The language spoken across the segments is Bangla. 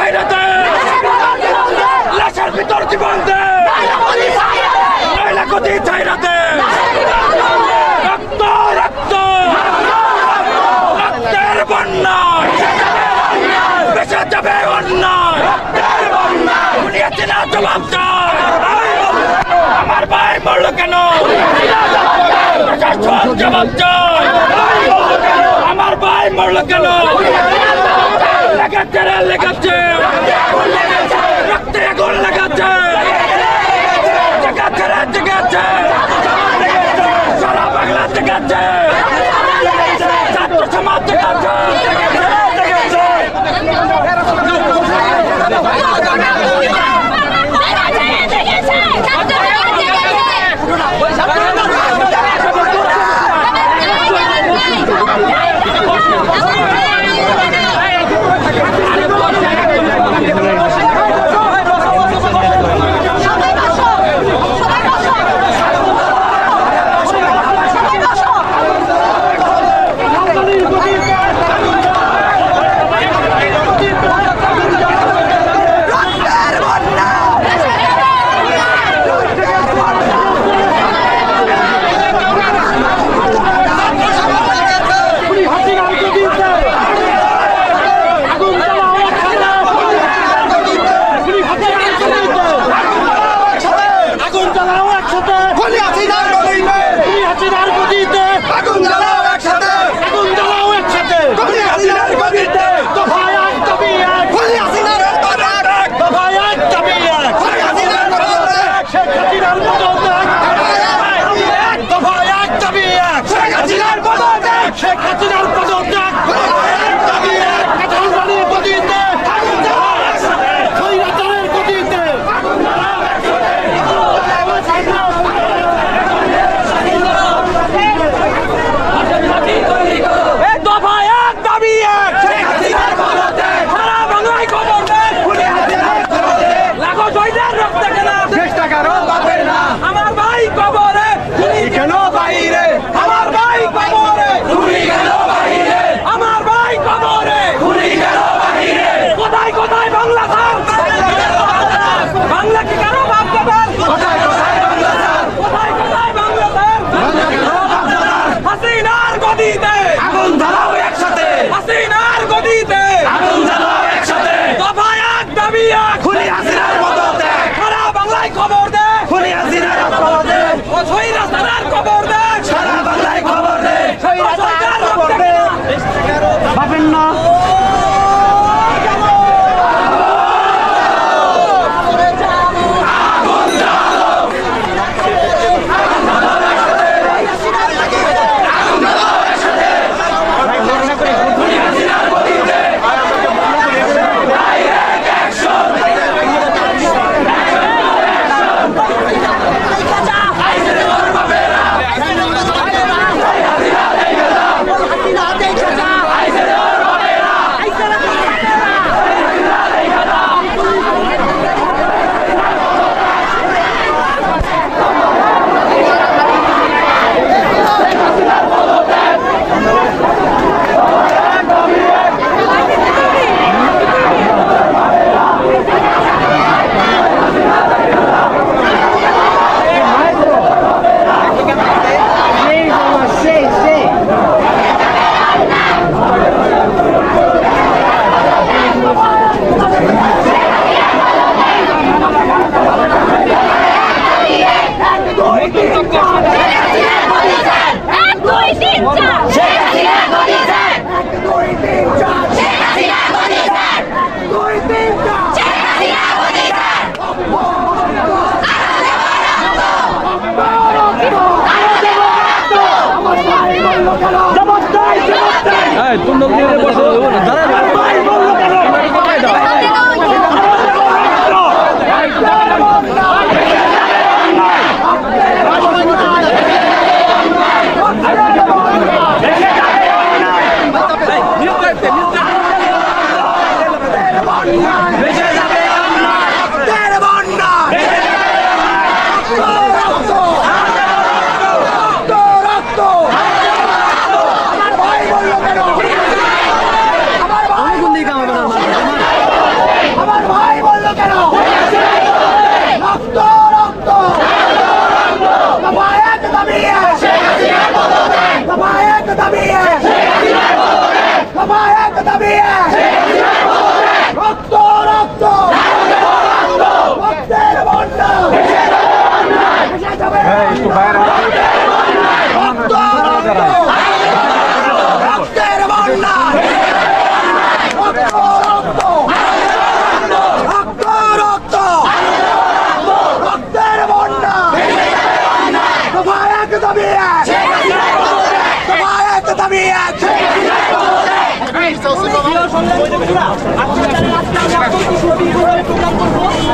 চাই না লাশের ভিতর জীবন দে! নাইলা গতি চাই না দে রক্ত রক্ত! রক্তের বন্যা বেঁচে যাবে অন্যায়! দুনিয়াতে না জবাব আমার ভাই মরলো কেন? জবাব আমার ভাই মরলো কেন? লাগাচ্ছে রেল লাগাচ্ছে রক্তে আগুন লাগাচ্ছে জাগাচ্ছে রে জাগাচ্ছে সারা বাংলা জাগাচ্ছে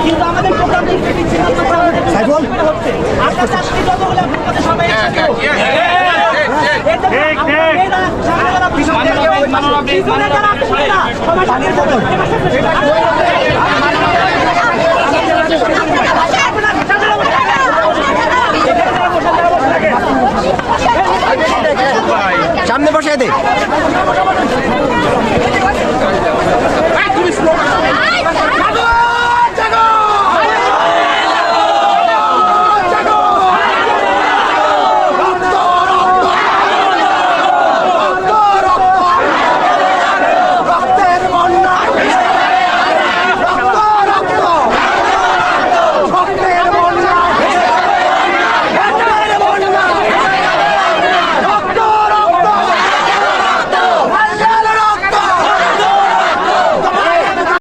কিন্তু আমাদের প্রোগ্রামটি বিচ্ছিন্ন হচ্ছে আপনার আজকে যত হলে আপনার কাছে সবাই সবাই